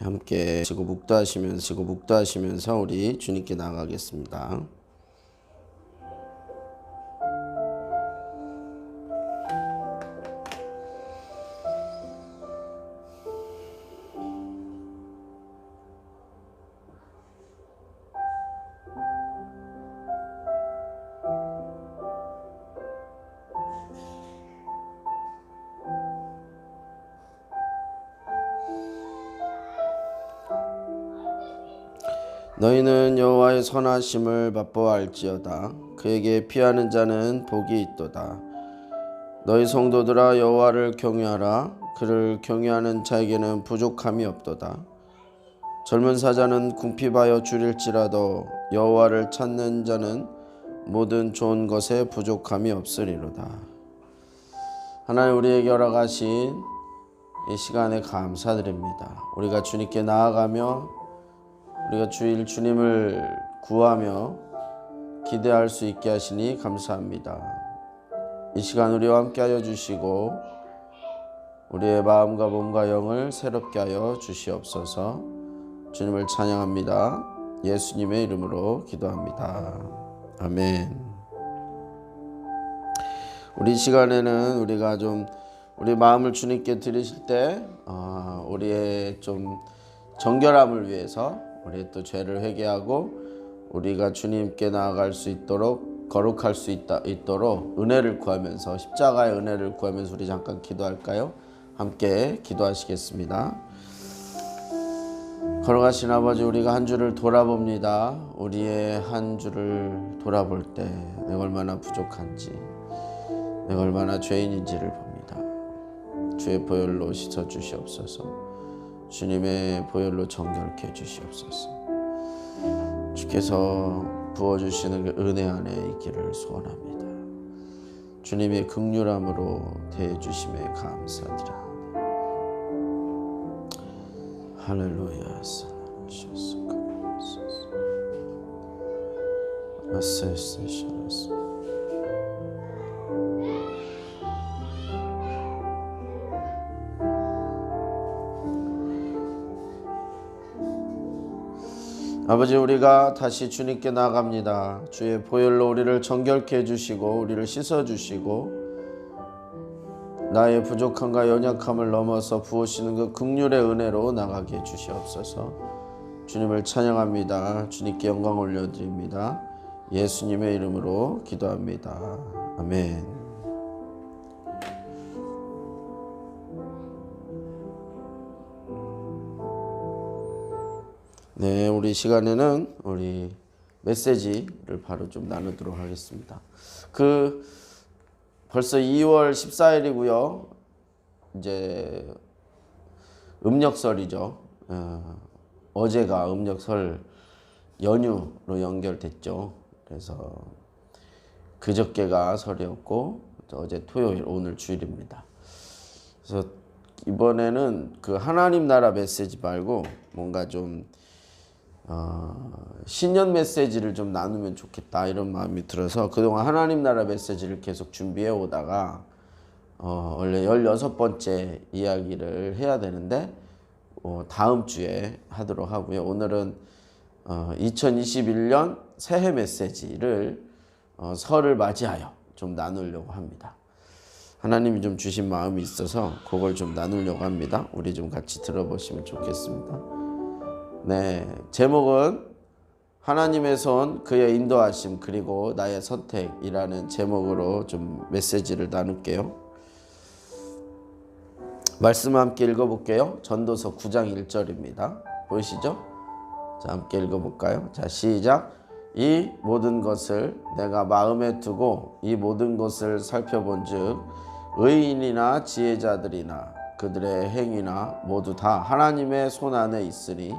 함께 지고 묵도하시면서 지고 묵도하시면서 우리 주님께 나가겠습니다. 선하심을 맛보아 알지어다. 그에게 피하는 자는 복이 있도다. 너희 성도들아 여호와를 경외하라. 그를 경외하는 자에게는 부족함이 없도다. 젊은 사자는 궁핍하여 줄일지라도 여호와를 찾는 자는 모든 좋은 것에 부족함이 없으리로다. 하나님 우리에게 허락하신 이 시간에 감사드립니다. 우리가 주님께 나아가며 우리가 주일 주님을 구하며 기대할 수 있게 하시니 감사합니다. 이 시간 우리와 함께 하여 주시고 우리의 마음과 몸과 영을 새롭게 하여 주시옵소서. 주님을 찬양합니다. 예수님의 이름으로 기도합니다. 아멘. 우리 시간에는 우리가 좀 우리 마음을 주님께 드리실 때 어, 우리의 좀 정결함을 위해서 우리 또 죄를 회개하고 우리가 주님께 나아갈 수 있도록 거룩할 수 있다, 있도록 은혜를 구하면서 십자가의 은혜를 구하면서 우리 잠깐 기도할까요? 함께 기도하시겠습니다. 걸어가신 아버지 우리가 한 주를 돌아봅니다. 우리의 한 주를 돌아볼 때 내가 얼마나 부족한지 내가 얼마나 죄인인지를 봅니다. 주의 보혈로 씻어 주시옵소서. 주님의 보혈로 정결케 해 주시옵소서. 주께서 부어주시는 그 은혜 안에 있기를 소원합니다. 주님의 극률함으로 대해주심에 감사드립니다. 할렐루야. 아세세샤라스 아버지 우리가 다시 주님께 나갑니다. 주의 보혈로 우리를 정결케 해주시고 우리를 씻어주시고 나의 부족함과 연약함을 넘어서 부으시는 그 극률의 은혜로 나가게 해주시옵소서. 주님을 찬양합니다. 주님께 영광 올려드립니다. 예수님의 이름으로 기도합니다. 아멘. 네, 우리 시간에는 우리 메시지를 바로 좀 나누도록 하겠습니다. 그 벌써 2월 14일이고요. 이제 음력설이죠. 어, 제가 음력설 연휴로 연결됐죠. 그래서 그저께가 설이었고 어제 토요일 오늘 주일입니다. 그래서 이번에는 그 하나님 나라 메시지 말고 뭔가 좀 어, 신년 메시지를 좀 나누면 좋겠다 이런 마음이 들어서 그동안 하나님 나라 메시지를 계속 준비해 오다가 어, 원래 16번째 이야기를 해야 되는데 어, 다음 주에 하도록 하고요. 오늘은 어, 2021년 새해 메시지를 어, 설을 맞이하여 좀 나누려고 합니다. 하나님이 좀 주신 마음이 있어서 그걸 좀 나누려고 합니다. 우리 좀 같이 들어보시면 좋겠습니다. 네, 제목은 하나님의 손, 그의 인도하심, 그리고 나의 선택이라는 제목으로 좀 메시지를 나눌게요. 말씀 함께 읽어볼게요. 전도서 9장 1절입니다. 보이시죠? 자, 함께 읽어볼까요? 자, 시작. 이 모든 것을 내가 마음에 두고 이 모든 것을 살펴본 즉, 의인이나 지혜자들이나 그들의 행위나 모두 다 하나님의 손 안에 있으니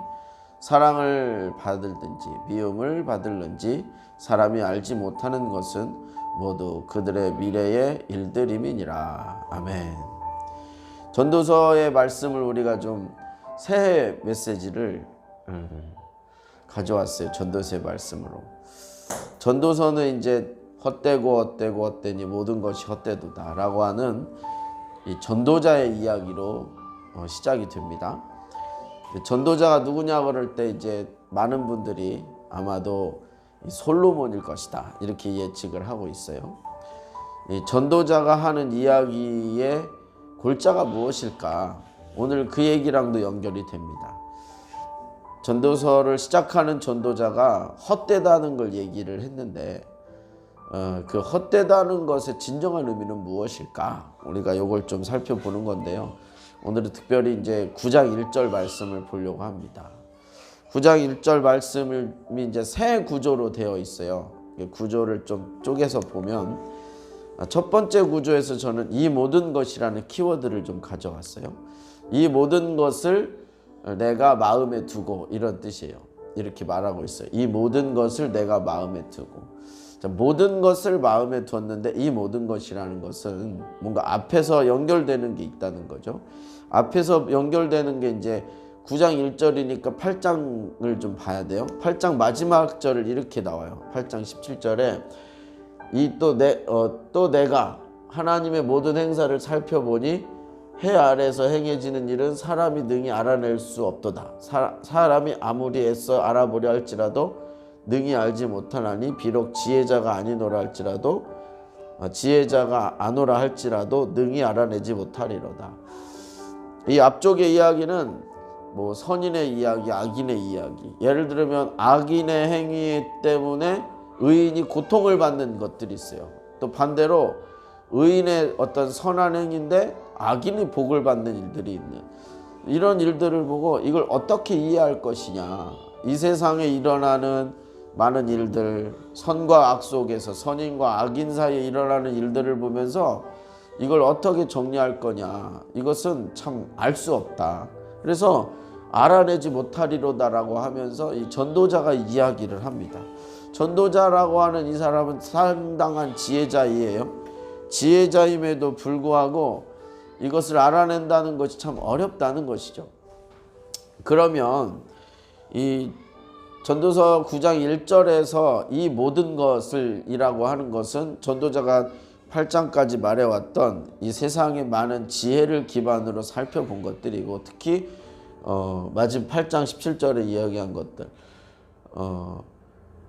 사랑을 받을든지 미움을 받을는지 사람이 알지 못하는 것은 모두 그들의 미래의 일들임이니라. 아멘. 전도서의 말씀을 우리가 좀 새해 메시지를 음, 가져왔어요. 전도서의 말씀으로. 전도서는 이제 헛되고 헛되고 헛되니 모든 것이 헛되도다라고 하는 이 전도자의 이야기로 어, 시작이 됩니다. 전도자가 누구냐 그럴 때 이제 많은 분들이 아마도 이 솔로몬일 것이다 이렇게 예측을 하고 있어요. 이 전도자가 하는 이야기의 골자가 무엇일까? 오늘 그 얘기랑도 연결이 됩니다. 전도서를 시작하는 전도자가 헛되다는 걸 얘기를 했는데 어, 그 헛되다는 것의 진정한 의미는 무엇일까? 우리가 이걸 좀 살펴보는 건데요. 오늘은 특별히 이제 9장 1절 말씀을 보려고 합니다. 9장 1절 말씀이 이제 새 구조로 되어 있어요. 이 구조를 좀 쪼개서 보면 아, 첫 번째 구조에서 저는 이 모든 것이라는 키워드를 좀 가져왔어요. 이 모든 것을 내가 마음에 두고 이런 뜻이에요. 이렇게 말하고 있어요. 이 모든 것을 내가 마음에 두고. 자, 모든 것을 마음에 두었는데 이 모든 것이라는 것은 뭔가 앞에서 연결되는 게 있다는 거죠. 앞에서 연결되는 게 이제 9장 1절이니까 8장을 좀 봐야 돼요. 8장 마지막 절을 이렇게 나와요. 8장 17절에 이 또내어또 내가 하나님의 모든 행사를 살펴보니 해 아래서 행해지는 일은 사람이 능히 알아낼 수 없도다. 사, 사람이 아무리 애써 알아보려 할지라도 능히 알지 못하나니 비록 지혜자가 아니노라 할지라도 어, 지혜자가 아노라 할지라도 능히 알아내지 못하리로다. 이 앞쪽의 이야기는 뭐 선인의 이야기, 악인의 이야기. 예를 들면 악인의 행위 때문에 의인이 고통을 받는 것들이 있어요. 또 반대로 의인의 어떤 선한 행위인데 악인이 복을 받는 일들이 있는 이런 일들을 보고 이걸 어떻게 이해할 것이냐. 이 세상에 일어나는 많은 일들, 선과 악 속에서 선인과 악인 사이에 일어나는 일들을 보면서 이걸 어떻게 정리할 거냐. 이것은 참 알 수 없다. 그래서 알아내지 못하리로다라고 하면서 이 전도자가 이야기를 합니다. 전도자라고 하는 이 사람은 상당한 지혜자이에요. 지혜자임에도 불구하고 이것을 알아낸다는 것이 참 어렵다는 것이죠. 그러면 이 전도서 9장 1절에서 이 모든 것을 이라고 하는 것은 전도자가 8장까지 말해왔던 이 세상의 많은 지혜를 기반으로 살펴본 것들이고 특히 어, 마지막 8장 17절에 이야기한 것들 어,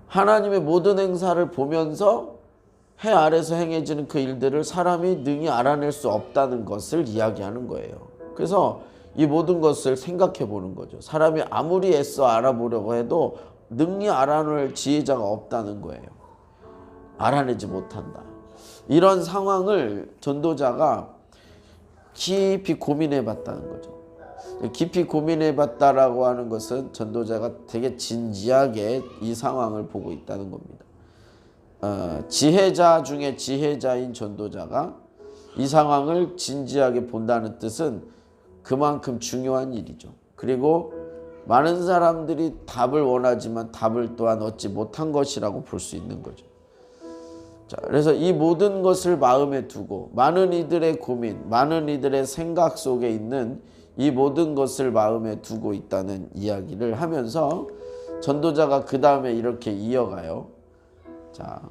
하나님의 모든 행사를 보면서 해 아래서 행해지는 그 일들을 사람이 능히 알아낼 수 없다는 것을 이야기하는 거예요. 그래서 이 모든 것을 생각해 보는 거죠. 사람이 아무리 애써 알아보려고 해도 능히 알아낼 지혜자가 없다는 거예요. 알아내지 못한다. 이런 상황을 전도자가 깊이 고민해 봤다는 거죠. 깊이 고민해 봤다라고 하는 것은 전도자가 되게 진지하게 이 상황을 보고 있다는 겁니다. 어, 지혜자 중에 지혜자인 전도자가 이 상황을 진지하게 본다는 뜻은 그만큼 중요한 일이죠. 그리고 많은 사람들이 답을 원하지만 답을 또한 얻지 못한 것이라고 볼 수 있는 거죠. 자, 그래서 이 모든 것을 마음에 두고 많은 이들의 고민, 많은 이들의 생각 속에 있는 이 모든 것을 마음에 두고 있다는 이야기를 하면서 전도자가 그 다음에 이렇게 이어가요. 자,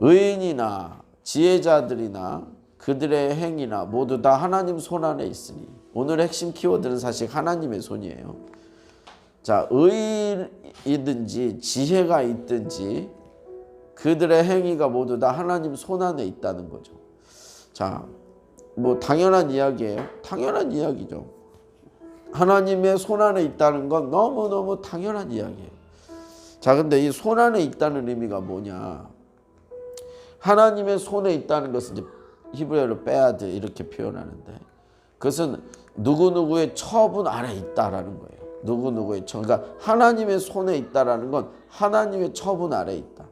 의인이나 지혜자들이나 그들의 행위나 모두 다 하나님 손 안에 있으니 오늘 핵심 키워드는 사실 하나님의 손이에요. 자, 의인이든지 지혜가 있든지 그들의 행위가 모두 다 하나님 손 안에 있다는 거죠. 자, 뭐 당연한 이야기예요. 당연한 이야기죠. 하나님의 손 안에 있다는 건 너무너무 당연한 이야기예요. 자, 근데 이 손 안에 있다는 의미가 뭐냐? 하나님의 손에 있다는 것은 이제 히브리어로 빼야드 이렇게 표현하는데 그것은 누구누구의 처분 아래 있다라는 거예요. 누구누구의 처 그러니까 하나님의 손에 있다라는 건 하나님의 처분 아래 있다.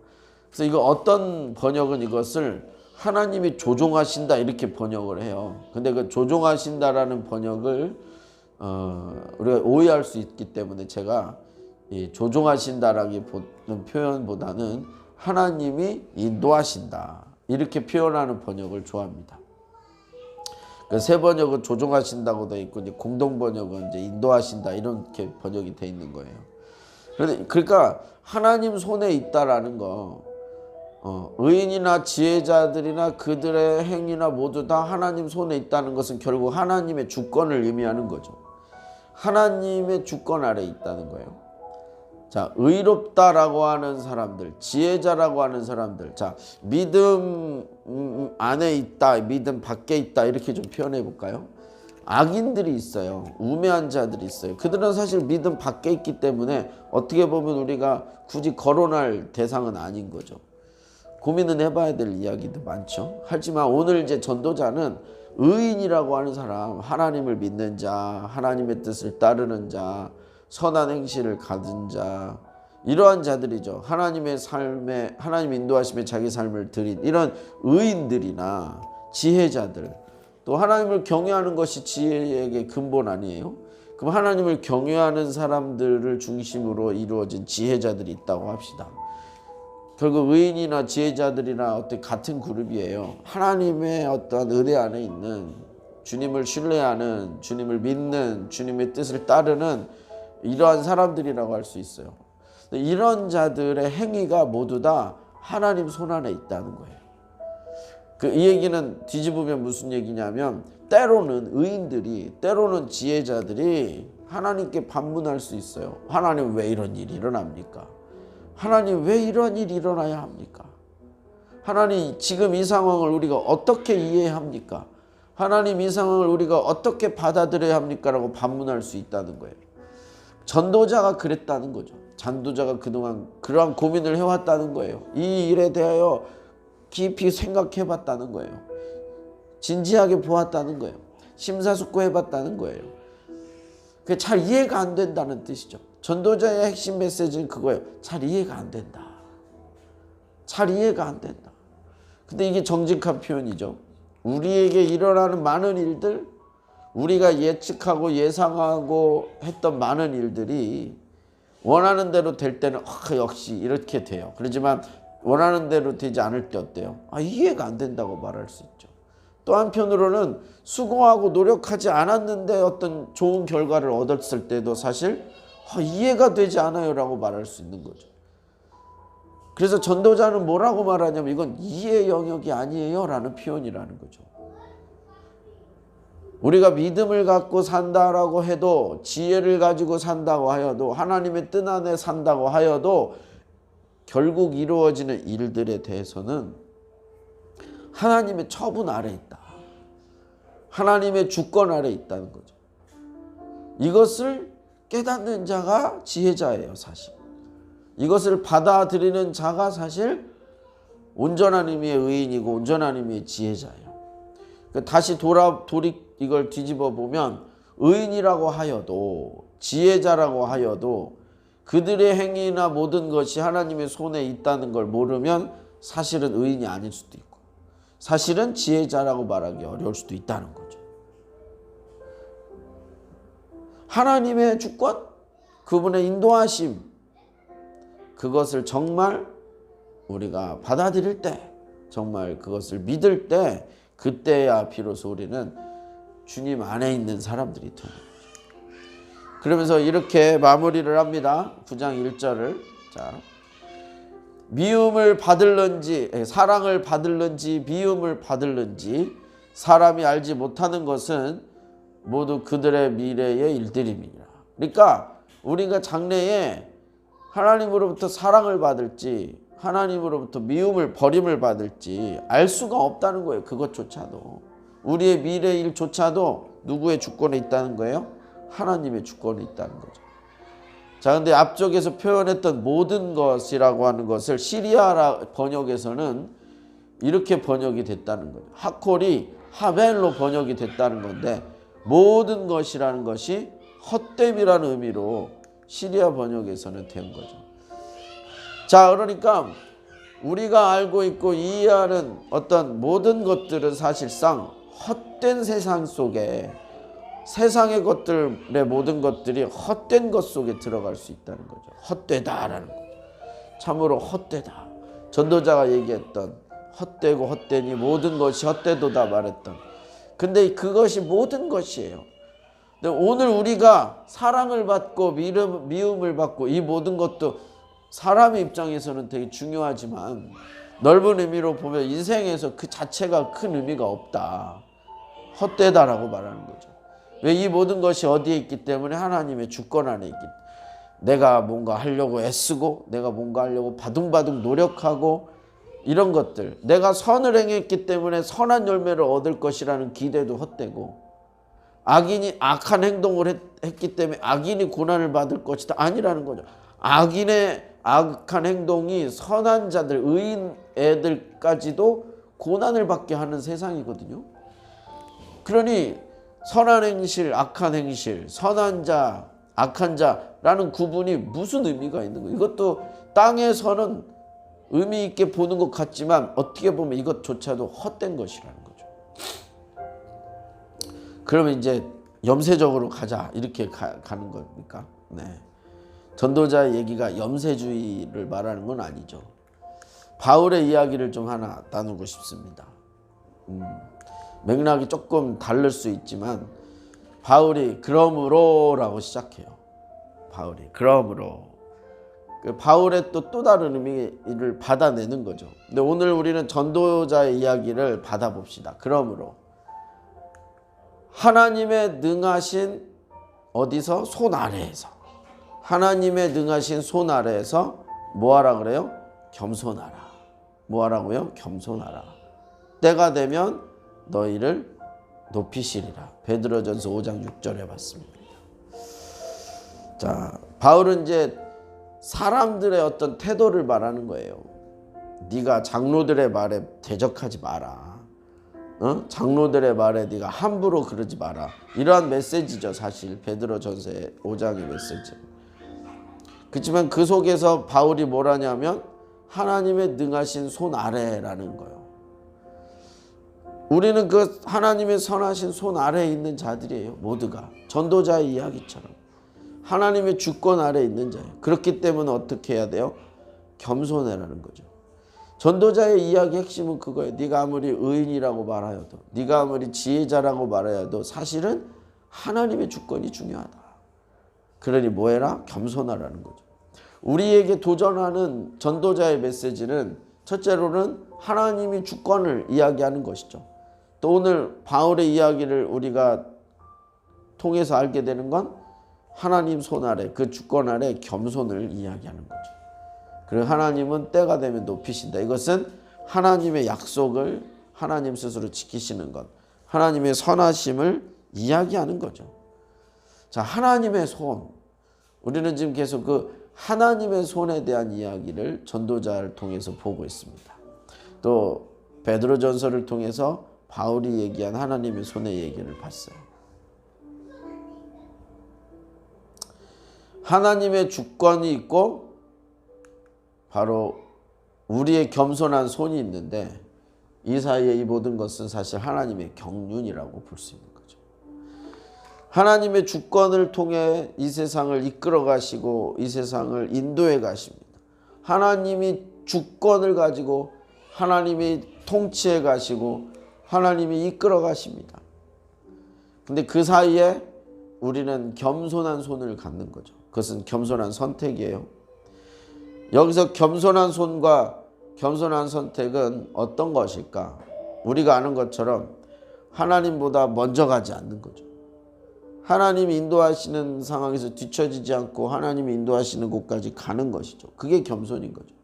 그래서 이거 어떤 번역은 이것을 하나님이 조종하신다 이렇게 번역을 해요. 근데 그 조종하신다라는 번역을 어, 우리가 오해할 수 있기 때문에 제가 이 조종하신다라기보다는 표현보다는 하나님이 인도하신다 이렇게 표현하는 번역을 좋아합니다. 그세 번역은 조종하신다고 돼 있고 이제 공동 번역은 이제 인도하신다 이렇게 번역이 돼 있는 거예요. 그러니까 하나님 손에 있다라는 거 어, 의인이나 지혜자들이나 그들의 행위나 모두 다 하나님 손에 있다는 것은 결국 하나님의 주권을 의미하는 거죠. 하나님의 주권 아래 있다는 거예요. 자, 의롭다라고 하는 사람들, 지혜자라고 하는 사람들, 자, 믿음 음, 안에 있다, 믿음 밖에 있다, 이렇게 좀 표현해 볼까요? 악인들이 있어요. 우매한 자들이 있어요. 그들은 사실 믿음 밖에 있기 때문에 어떻게 보면 우리가 굳이 거론할 대상은 아닌 거죠. 고민은 해봐야 될 이야기도 많죠. 하지만 오늘 이제 전도자는 의인이라고 하는 사람, 하나님을 믿는 자, 하나님의 뜻을 따르는 자, 선한 행실을 가진 자, 이러한 자들이죠. 하나님의 삶에 하나님 인도하심에 자기 삶을 드린 이런 의인들이나 지혜자들, 또 하나님을 경외하는 것이 지혜의 근본 아니에요? 그럼 하나님을 경외하는 사람들을 중심으로 이루어진 지혜자들이 있다고 합시다. 결국 의인이나 지혜자들이나 어떤 같은 그룹이에요. 하나님의 어떤 의뢰 안에 있는 주님을 신뢰하는 주님을 믿는 주님의 뜻을 따르는 이러한 사람들이라고 할 수 있어요. 이런 자들의 행위가 모두 다 하나님 손 안에 있다는 거예요. 그 이 얘기는 뒤집으면 무슨 얘기냐면 때로는 의인들이 때로는 지혜자들이 하나님께 반문할 수 있어요. 하나님 왜 이런 일이 일어납니까? 하나님 왜 이런 일이 일어나야 합니까? 하나님 지금 이 상황을 우리가 어떻게 이해합니까? 하나님 이 상황을 우리가 어떻게 받아들여야 합니까? 라고 반문할 수 있다는 거예요. 전도자가 그랬다는 거죠. 전도자가 그동안 그러한 고민을 해왔다는 거예요. 이 일에 대하여 깊이 생각해 봤다는 거예요. 진지하게 보았다는 거예요. 심사숙고해 봤다는 거예요. 그게 잘 이해가 안 된다는 뜻이죠. 전도자의 핵심 메시지는 그거예요. 잘 이해가 안 된다. 잘 이해가 안 된다. 근데 이게 정직한 표현이죠. 우리에게 일어나는 많은 일들, 우리가 예측하고 예상하고 했던 많은 일들이 원하는 대로 될 때는 아, 역시 이렇게 돼요. 그렇지만 원하는 대로 되지 않을 때 어때요? 아, 이해가 안 된다고 말할 수 있죠. 또 한편으로는 수고하고 노력하지 않았는데 어떤 좋은 결과를 얻었을 때도 사실 아, 이해가 되지 않아요 라고 말할 수 있는 거죠. 그래서 전도자는 뭐라고 말하냐면 이건 이해 영역이 아니에요 라는 표현이라는 거죠. 우리가 믿음을 갖고 산다라고 해도 지혜를 가지고 산다고 하여도 하나님의 뜻 안에 산다고 하여도 결국 이루어지는 일들에 대해서는 하나님의 처분 아래 있다. 하나님의 주권 아래 있다는 거죠. 이것을 깨닫는 자가 지혜자예요, 사실. 이것을 받아들이는 자가 사실 온전한 의미의 의인이고 온전한 의미의 지혜자예요. 그러니까 다시 돌아 돌이 이걸 뒤집어 보면 의인이라고 하여도 지혜자라고 하여도 그들의 행위나 모든 것이 하나님의 손에 있다는 걸 모르면 사실은 의인이 아닐 수도 있고 사실은 지혜자라고 말하기 어려울 수도 있다는 거죠. 하나님의 주권, 그분의 인도하심, 그것을 정말 우리가 받아들일 때, 정말 그것을 믿을 때, 그때야 비로소 우리는 주님 안에 있는 사람들이 되는 거죠. 그러면서 이렇게 마무리를 합니다. 9장 1절을. 자. 미움을 받을런지 사랑을 받을런지 미움을 받을런지 사람이 알지 못하는 것은 모두 그들의 미래의 일들입니다. 그러니까 우리가 장래에 하나님으로부터 사랑을 받을지 하나님으로부터 미움을 버림을 받을지 알 수가 없다는 거예요. 그것조차도 우리의 미래 일조차도 누구의 주권에 있다는 거예요? 하나님의 주권에 있다는 거죠. 자, 근데 앞쪽에서 표현했던 모든 것이라고 하는 것을 시리아 번역에서는 이렇게 번역이 됐다는 거예요. 하콜이 하벨로 번역이 됐다는 건데 모든 것이라는 것이 헛됨이라는 의미로 시리아 번역에서는 된 거죠. 자, 그러니까 우리가 알고 있고 이해하는 어떤 모든 것들은 사실상 헛된 세상 속에 세상의 것들의 모든 것들이 헛된 것 속에 들어갈 수 있다는 거죠. 헛되다라는 거죠. 참으로 헛되다. 전도자가 얘기했던 헛되고 헛되니 모든 것이 헛되도다 말했던. 근데 그것이 모든 것이에요. 근데 오늘 우리가 사랑을 받고 미움, 미움을 받고 이 모든 것도 사람의 입장에서는 되게 중요하지만 넓은 의미로 보면 인생에서 그 자체가 큰 의미가 없다. 헛되다라고 말하는 거죠. 왜 이 모든 것이 어디에 있기 때문에 하나님의 주권 안에 있기 내가 뭔가 하려고 애쓰고 내가 뭔가 하려고 바둥바둥 노력하고 이런 것들 내가 선을 행했기 때문에 선한 열매를 얻을 것이라는 기대도 헛되고 악인이 악한 행동을 했, 했기 때문에 악인이 고난을 받을 것이다 아니라는 거죠. 악인의 악한 행동이 선한 자들 의인 애들까지도 고난을 받게 하는 세상이거든요. 그러니 선한 행실, 악한 행실, 선한 자, 악한 자라는 구분이 무슨 의미가 있는 거예요? 이것도 땅에서는 의미 있게 보는 것 같지만 어떻게 보면 이것조차도 헛된 것이라는 거죠. 그러면 이제 염세적으로 가자 이렇게 가, 는 겁니까? 네. 전도자의 얘기가 염세주의를 말하는 건 아니죠. 바울의 이야기를 좀 하나 나누고 싶습니다. 음, 맥락이 조금 다를 수 있지만 바울이 그러므로라고 시작해요. 바울이 그러므로 그 바울의 또 또 다른 의미를 받아내는 거죠. 근데 오늘 우리는 전도자의 이야기를 받아봅시다. 그러므로 하나님의 능하신 어디서 손 아래에서 하나님의 능하신 손 아래에서 뭐하라 그래요? 겸손하라. 뭐하라고요? 겸손하라. 때가 되면 너희를 높이시리라. 베드로전서 5장 6절에 봤습니다. 자, 바울은 이제 사람들의 어떤 태도를 말하는 거예요. 네가 장로들의 말에 대적하지 마라. 어? 장로들의 말에 네가 함부로 그러지 마라. 이러한 메시지죠, 사실 베드로전서의 5장의 메시지. 그렇지만 그 속에서 바울이 뭐라냐면 하나님의 능하신 손 아래라는 거예요. 우리는 그 하나님의 선하신 손 아래에 있는 자들이에요. 모두가 전도자의 이야기처럼 하나님의 주권 아래에 있는 자예요. 그렇기 때문에 어떻게 해야 돼요? 겸손해라는 거죠. 전도자의 이야기 핵심은 그거예요. 네가 아무리 의인이라고 말하여도 네가 아무리 지혜자라고 말하여도 사실은 하나님의 주권이 중요하다. 그러니 뭐해라? 겸손하라는 거죠. 우리에게 도전하는 전도자의 메시지는 첫째로는 하나님이 주권을 이야기하는 것이죠. 또 오늘 바울의 이야기를 우리가 통해서 알게 되는 건 하나님 손 아래 그 주권 아래 겸손을 이야기하는 거죠. 그리고 하나님은 때가 되면 높이신다. 이것은 하나님의 약속을 하나님 스스로 지키시는 것, 하나님의 선하심을 이야기하는 거죠. 자, 하나님의 손. 우리는 지금 계속 그 하나님의 손에 대한 이야기를 전도자를 통해서 보고 있습니다. 또 베드로 전서를 통해서 바울이 얘기한 하나님의 손의 얘기를 봤어요. 하나님의 주권이 있고 바로 우리의 겸손한 손이 있는데 이 사이에 이 모든 것은 사실 하나님의 경륜이라고 볼 수 있는. 하나님의 주권을 통해 이 세상을 이끌어 가시고 이 세상을 인도해 가십니다. 하나님이 주권을 가지고 하나님이 통치해 가시고 하나님이 이끌어 가십니다. 근데 그 사이에 우리는 겸손한 손을 갖는 거죠. 그것은 겸손한 선택이에요. 여기서 겸손한 손과 겸손한 선택은 어떤 것일까? 우리가 아는 것처럼 하나님보다 먼저 가지 않는 거죠. 하나님이 인도하시는 상황에서 뒤처지지 않고 하나님이 인도하시는 곳까지 가는 것이죠. 그게 겸손인 거죠.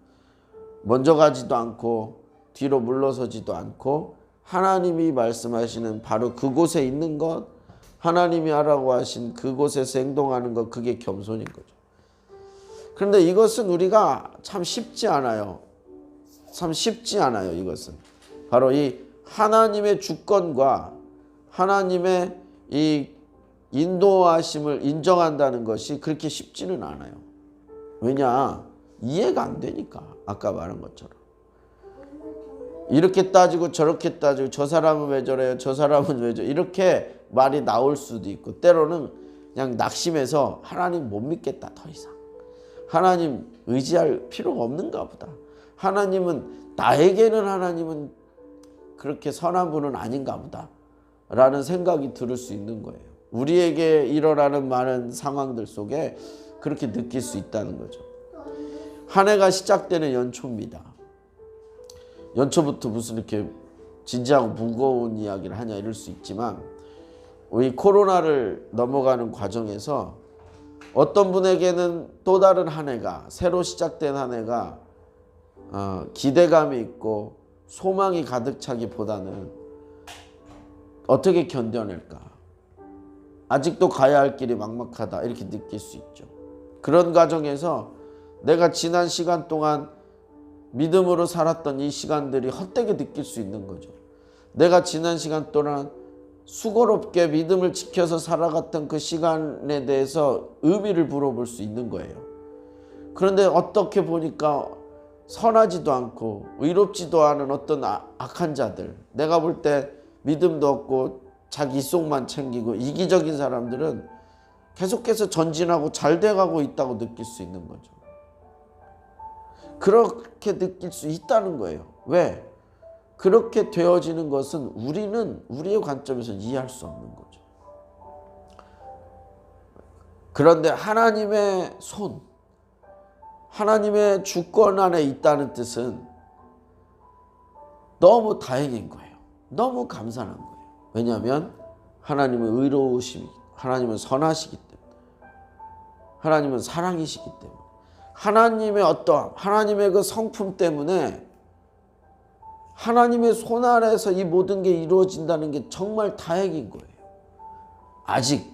먼저 가지도 않고 뒤로 물러서지도 않고 하나님이 말씀하시는 바로 그곳에 있는 것, 하나님이 하라고 하신 그곳에서 행동하는 것, 그게 겸손인 거죠. 그런데 이것은 우리가 참 쉽지 않아요. 참 쉽지 않아요, 이것은. 바로 이 하나님의 주권과 하나님의 이 인도하심을 인정한다는 것이 그렇게 쉽지는 않아요. 왜냐? 이해가 안 되니까. 아까 말한 것처럼. 이렇게 따지고 저렇게 따지고 저 사람은 왜 저래요? 저 사람은 왜 저? 이렇게 말이 나올 수도 있고 때로는 그냥 낙심해서 하나님 못 믿겠다 더 이상. 하나님 의지할 필요가 없는가 보다. 하나님은 나에게는 하나님은 그렇게 선한 분은 아닌가 보다. 라는 생각이 들을 수 있는 거예요. 우리에게 일어나는 많은 상황들 속에 그렇게 느낄 수 있다는 거죠. 한 해가 시작되는 연초입니다. 연초부터 무슨 이렇게 진지하고 무거운 이야기를 하냐 이럴 수 있지만 우리 코로나를 넘어가는 과정에서 어떤 분에게는 또 다른 한 해가 새로 시작된 한 해가 어, 기대감이 있고 소망이 가득 차기보다는 어떻게 견뎌낼까? 아직도 가야 할 길이 막막하다 이렇게 느낄 수 있죠. 그런 과정에서 내가 지난 시간 동안 믿음으로 살았던 이 시간들이 헛되게 느낄 수 있는 거죠. 내가 지난 시간 동안 수고롭게 믿음을 지켜서 살아갔던 그 시간에 대해서 의미를 물어볼 수 있는 거예요. 그런데 어떻게 보니까 선하지도 않고 의롭지도 않은 어떤 아- 악한 자들, 내가 볼 때 믿음도 없고 자기 속만 챙기고 이기적인 사람들은 계속해서 전진하고 잘 돼가고 있다고 느낄 수 있는 거죠. 그렇게 느낄 수 있다는 거예요. 왜? 그렇게 되어지는 것은 우리는 우리의 관점에서 이해할 수 없는 거죠. 그런데 하나님의 손, 하나님의 주권 안에 있다는 뜻은 너무 다행인 거예요. 너무 감사한 거예요. 왜냐하면 하나님은 의로우심이, 하나님은 선하시기 때문에, 하나님은 사랑이시기 때문에, 하나님의 어떠함, 하나님의 그 성품 때문에 하나님의 손 아래에서 이 모든 게 이루어진다는 게 정말 다행인 거예요. 아직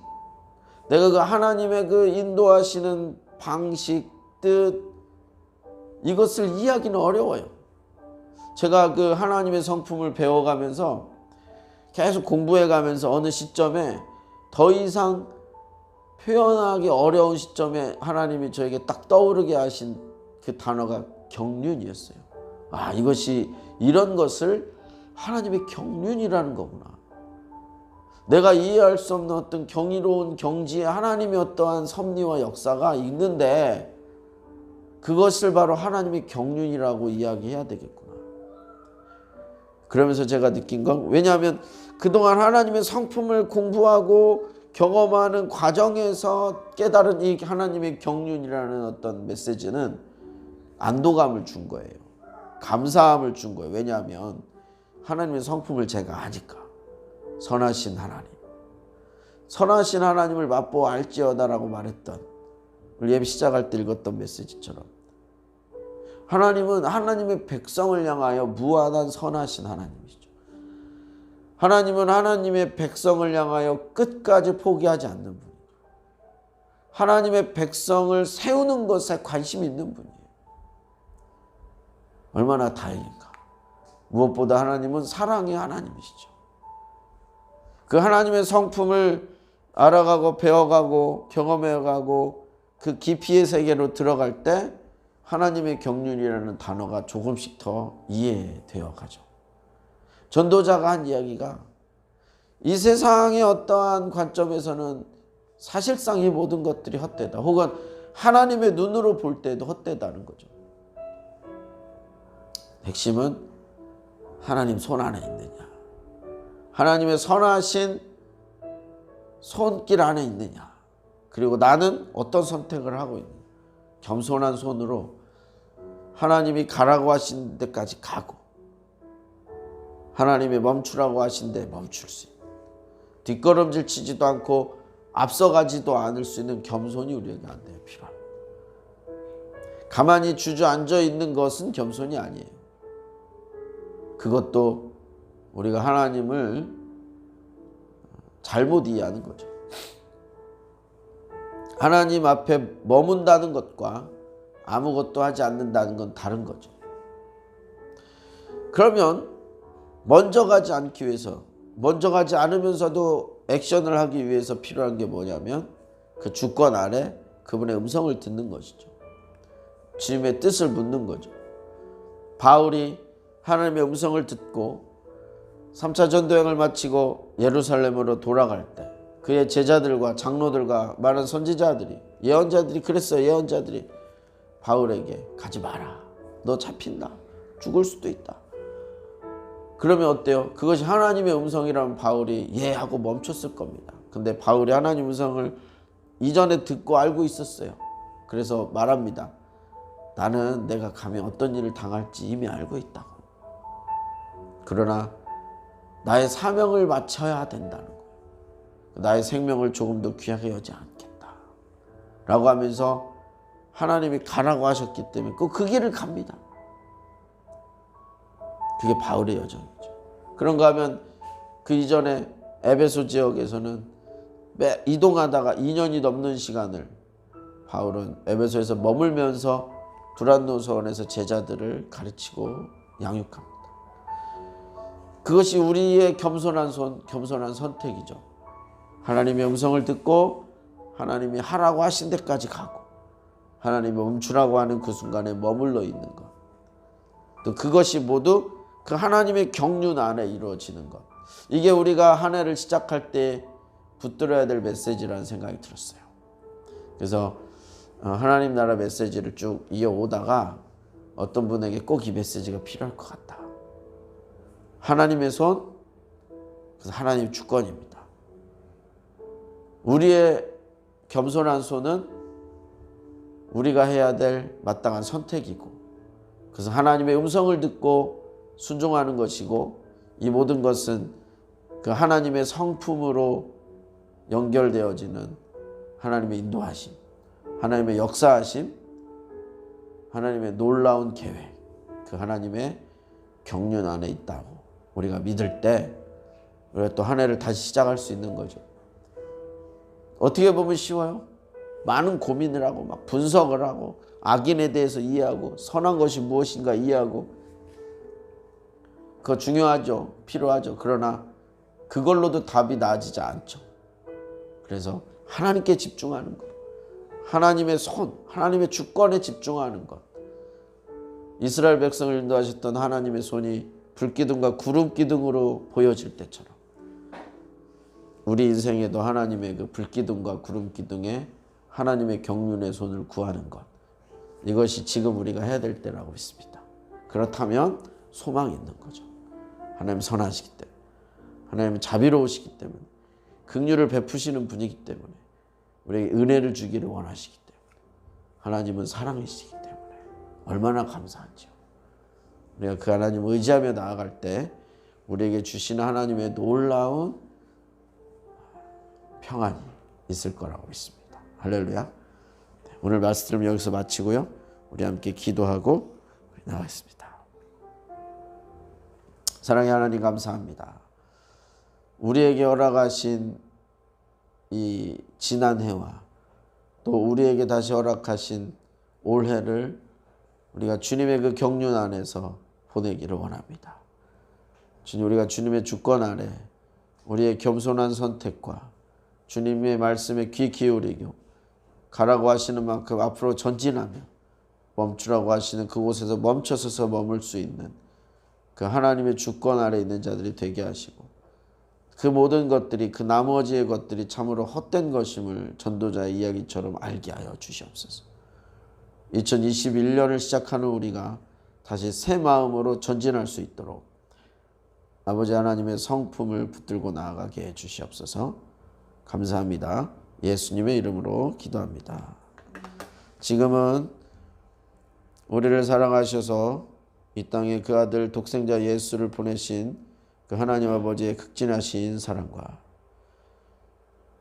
내가 그 하나님의 그 인도하시는 방식, 뜻 이것을 이해하기는 어려워요. 제가 그 하나님의 성품을 배워가면서 계속 공부해 가면서 어느 시점에 더 이상 표현하기 어려운 시점에 하나님이 저에게 딱 떠오르게 하신 그 단어가 경륜이었어요. 아, 이것이 이런 것을 하나님의 경륜이라는 거구나. 내가 이해할 수 없는 어떤 경이로운 경지에 하나님의 어떠한 섭리와 역사가 있는데 그것을 바로 하나님의 경륜이라고 이야기해야 되겠구나. 그러면서 제가 느낀 건 왜냐하면 그동안 하나님의 성품을 공부하고 경험하는 과정에서 깨달은 이 하나님의 경륜이라는 어떤 메시지는 안도감을 준 거예요. 감사함을 준 거예요. 왜냐하면 하나님의 성품을 제가 아니까. 선하신 하나님. 선하신 하나님을 맛보아 알지어다라고 말했던 우리 예배 시작할 때 읽었던 메시지처럼 하나님은 하나님의 백성을 향하여 무한한 선하신 하나님이시죠. 하나님은 하나님의 백성을 향하여 끝까지 포기하지 않는 분. 하나님의 백성을 세우는 것에 관심 있는 분이에요. 얼마나 다행인가. 무엇보다 하나님은 사랑의 하나님이시죠. 그 하나님의 성품을 알아가고 배워가고 경험해가고 그 깊이의 세계로 들어갈 때 하나님의 경륜이라는 단어가 조금씩 더 이해되어 가죠. 전도자가 한 이야기가 이 세상의 어떠한 관점에서는 사실상 이 모든 것들이 헛되다. 혹은 하나님의 눈으로 볼 때도 헛되다는 거죠. 핵심은 하나님 손 안에 있느냐. 하나님의 선하신 손길 안에 있느냐. 그리고 나는 어떤 선택을 하고 있느냐. 겸손한 손으로 하나님이 가라고 하신 데까지 가고 하나님이 멈추라고 하신 데 멈출 수 있는 뒷걸음질 치지도 않고 앞서가지도 않을 수 있는 겸손이 우리에게 안 돼요. 필요합니다. 가만히 주저앉아 있는 것은 겸손이 아니에요. 그것도 우리가 하나님을 잘못 이해하는 거죠. 하나님 앞에 머문다는 것과 아무것도 하지 않는다는 건 다른 거죠. 그러면 먼저 가지 않기 위해서, 먼저 가지 않으면서도 액션을 하기 위해서 필요한 게 뭐냐면 그 주권 아래 그분의 음성을 듣는 것이죠. 주님의 뜻을 묻는 거죠. 바울이 하나님의 음성을 듣고 3차 전도행을 마치고 예루살렘으로 돌아갈 때 그의 제자들과 장로들과 많은 선지자들이 예언자들이 그랬어요. 예언자들이 바울에게 가지 마라. 너 잡힌다. 죽을 수도 있다. 그러면 어때요? 그것이 하나님의 음성이라면 바울이 예 하고 멈췄을 겁니다. 근데 바울이 하나님 음성을 이전에 듣고 알고 있었어요. 그래서 말합니다. 나는 내가 가면 어떤 일을 당할지 이미 알고 있다고. 그러나 나의 사명을 마쳐야 된다는 거예요. 나의 생명을 조금 더 귀하게 여지 않겠다. 라고 하면서 하나님이 가라고 하셨기 때문에 꼭그 길을 갑니다. 그게 바울의 여정이죠. 그런가 하면 그 이전에 에베소 지역에서는 매 이동하다가 2년이 넘는 시간을 바울은 에베소에서 머물면서 두란노 서원에서 제자들을 가르치고 양육합니다. 그것이 우리의 겸손한 손, 겸손한 선택이죠. 하나님의 음성을 듣고 하나님이 하라고 하신 데까지 가고 하나님이 멈추라고 하는 그 순간에 머물러 있는 것. 또 그것이 모두 그 하나님의 경륜 안에 이루어지는 것. 이게 우리가 한 해를 시작할 때 붙들어야 될 메시지라는 생각이 들었어요. 그래서 어, 하나님 나라 메시지를 쭉 이어오다가 어떤 분에게 꼭 이 메시지가 필요할 것 같다. 하나님의 손, 그래서 하나님 주권입니다. 우리의 겸손한 손은 우리가 해야 될 마땅한 선택이고, 그래서 하나님의 음성을 듣고 순종하는 것이고, 이 모든 것은 그 하나님의 성품으로 연결되어지는 하나님의 인도하심, 하나님의 역사하심, 하나님의 놀라운 계획, 그 하나님의 경륜 안에 있다고 우리가 믿을 때 우리가 또 한 해를 다시 시작할 수 있는 거죠. 어떻게 보면 쉬워요. 많은 고민을 하고 막 분석을 하고 악인에 대해서 이해하고 선한 것이 무엇인가 이해하고 그거 중요하죠. 필요하죠. 그러나 그걸로도 답이 나아지지 않죠. 그래서 하나님께 집중하는 것. 하나님의 손, 하나님의 주권에 집중하는 것. 이스라엘 백성을 인도하셨던 하나님의 손이 불기둥과 구름기둥으로 보여질 때처럼 우리 인생에도 하나님의 그 불기둥과 구름기둥에 하나님의 경륜의 손을 구하는 것. 이것이 지금 우리가 해야 될 때라고 믿습니다. 그렇다면 소망이 있는 거죠. 하나님 선하시기 때문에. 하나님은 자비로우시기 때문에. 긍휼을 베푸시는 분이기 때문에. 우리에게 은혜를 주기를 원하시기 때문에. 하나님은 사랑이시기 때문에. 얼마나 감사한지요. 우리가 그 하나님 의지하며 나아갈 때 우리에게 주시는 하나님의 놀라운 평안이 있을 거라고 믿습니다. 할렐루야. 네, 오늘 말씀을 여기서 마치고요. 우리 함께 기도하고 나가겠습니다. 사랑의 하나님 감사합니다. 우리에게 허락하신 이 지난 해와 또 우리에게 다시 허락하신 올해를 우리가 주님의 그 경륜 안에서 보내기를 원합니다. 주님 우리가 주님의 주권 아래 우리의 겸손한 선택과 주님의 말씀에 귀 기울이고 가라고 하시는 만큼 앞으로 전진하며 멈추라고 하시는 그곳에서 멈춰서서 머물 수 있는 그 하나님의 주권 아래 있는 자들이 되게 하시고 그 모든 것들이 그 나머지의 것들이 참으로 헛된 것임을 전도자의 이야기처럼 알게 하여 주시옵소서. 2021년을 시작하는 우리가 다시 새 마음으로 전진할 수 있도록 아버지 하나님의 성품을 붙들고 나아가게 해 주시옵소서. 감사합니다. 예수님의 이름으로 기도합니다. 지금은 우리를 사랑하셔서 이 땅에 그 아들 독생자 예수를 보내신 그 하나님 아버지의 극진하신 사랑과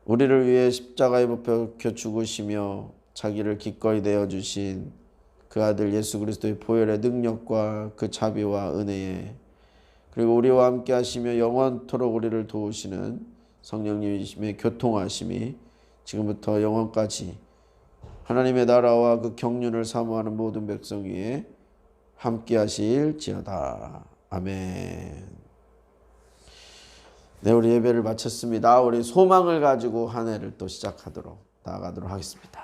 우리를 위해 십자가에 붙여 죽으시며 자기를 기꺼이 내어 주신 그 아들 예수 그리스도의 보혈의 능력과 그 자비와 은혜에 그리고 우리와 함께 하시며 영원토록 우리를 도우시는 성령님이심의 교통하심이 지금부터 영원까지 하나님의 나라와 그 경륜을 사모하는 모든 백성 위에 함께 하실지어다. 아멘. 네, 우리 예배를 마쳤습니다. 우리 소망을 가지고 한 해를 또 시작하도록 나아가도록 하겠습니다.